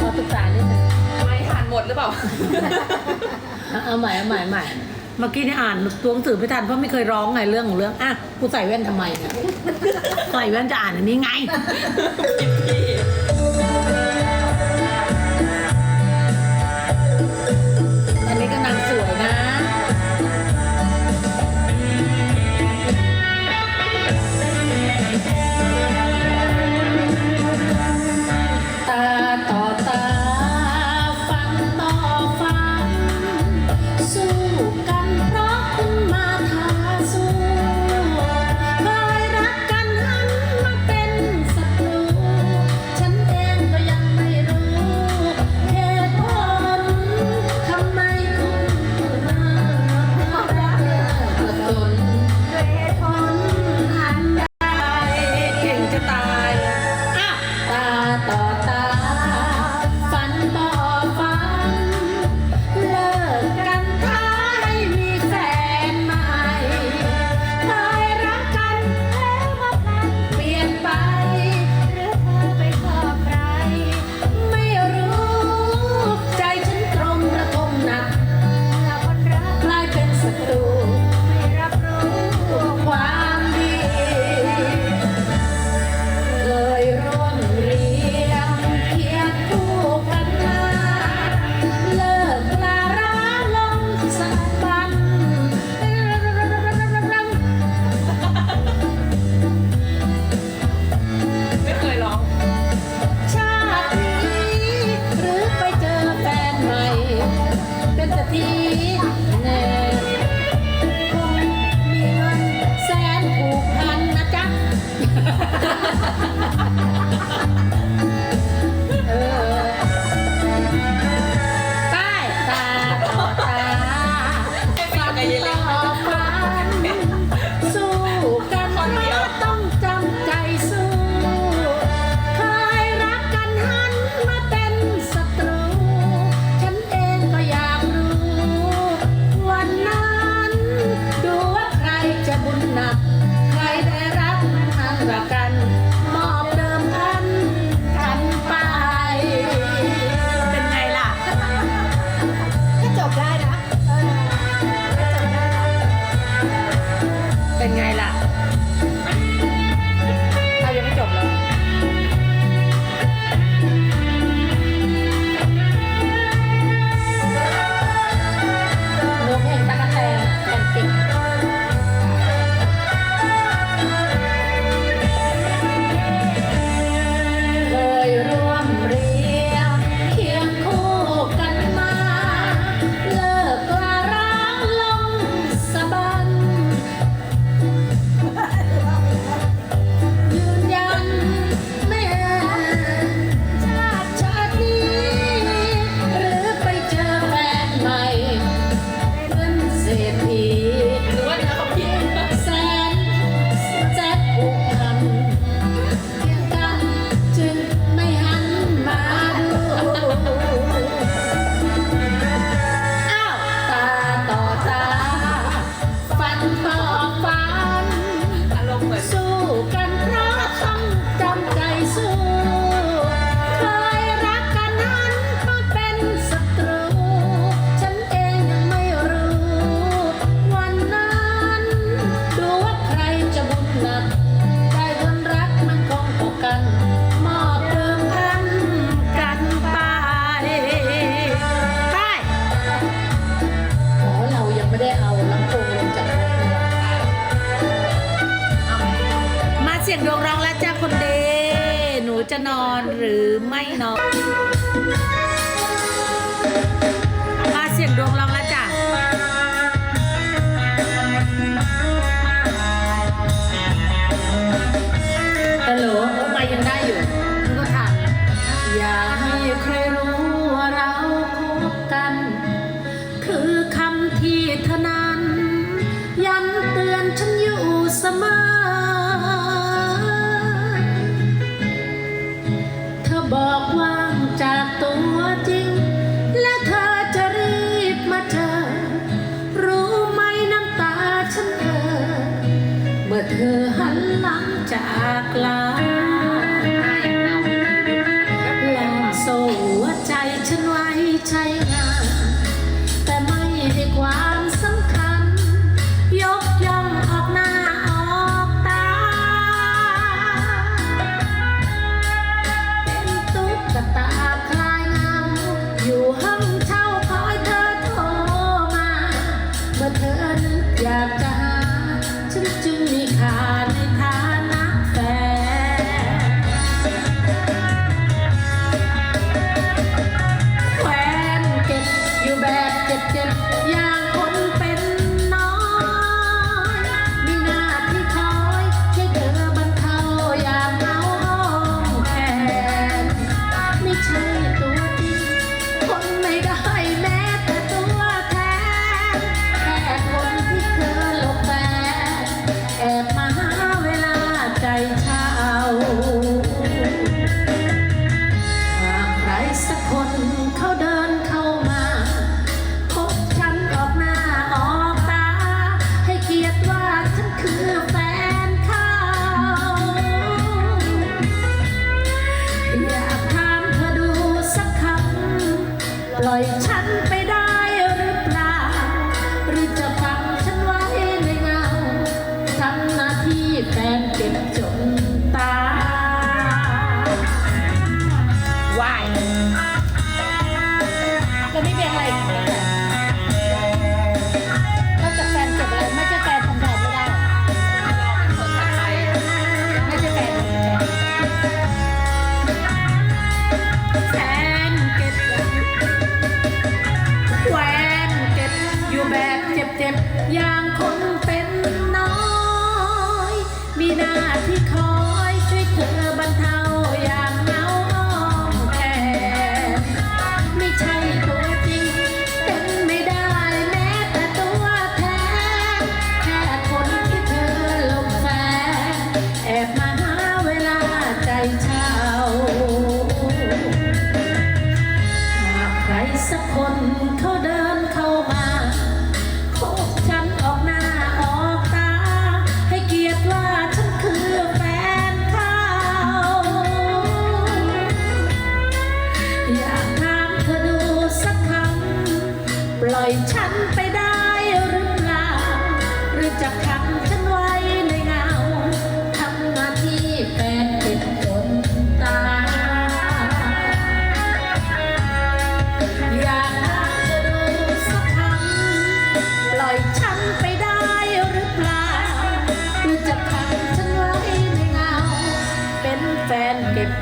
ขอศึกษาเรื่องนึ่ไม่ผ่านหมดหรือเปล่าเอาใหม่เอาใหม่ใหม่ เมื่อกี้นี่อ่านตัวหนังสือไม่ทันเพราะไม่เคยร้องไงเรื่องของเรื่องอะกูใส่แว่นทำไมเนี่ยใส่แว่นจะอ่านอันนี้ไง Ha ha ha ha! love. แอบมาหาเวลาใจเช้าหากใครสักคนเขาเดินเข้ามาพบฉันออกหน้าออกตา ให้เกียรติว่าฉันคือแฟนเขาอยากถามเธอดูสักคำลอยฉัน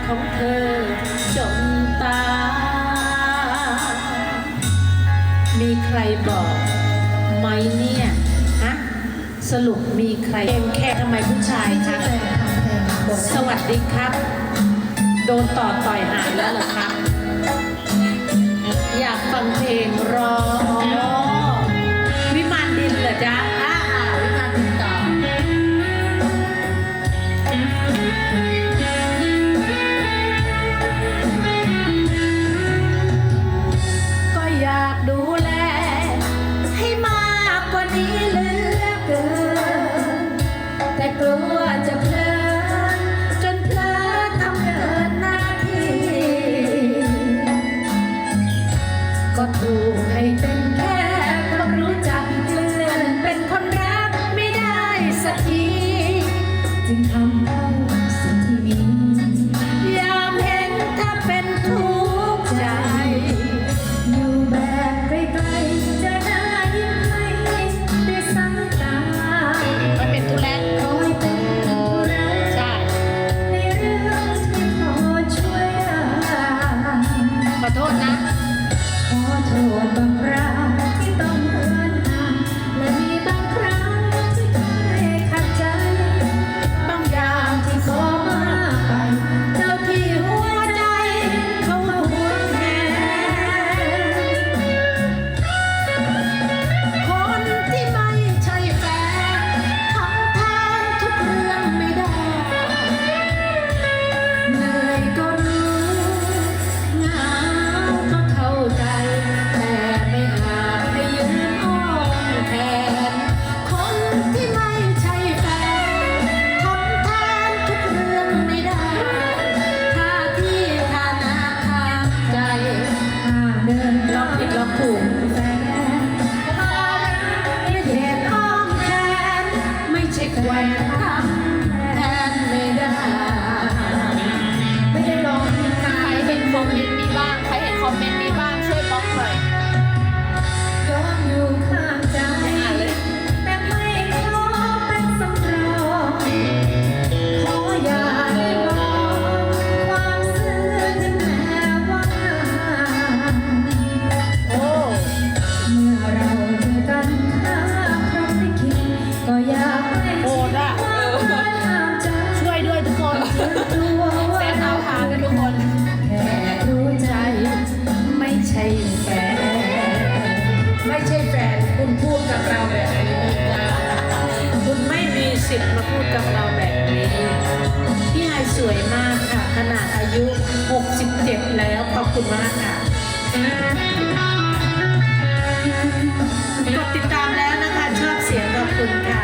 ของเธอจนตา มีใครบอกไหมเนี่ยฮะสรุปมีใครเอ็มแค่ทำไมผู้ชายคะสวัสดีครับ โดนต่อต่อยหายแล้วเหรอครับ Oh. คอมเมนต์นี้บ้าง ใครเห็นคอมเมนต์นี้บ้างับเราแบบนี้ พี่ไอสวยมากค่ะ ขนาดอายุ 67 แล้ว ขอบคุณมากค่ะ กดติดตามแล้วนะคะ ชอบเสียงขอบคุณค่ะ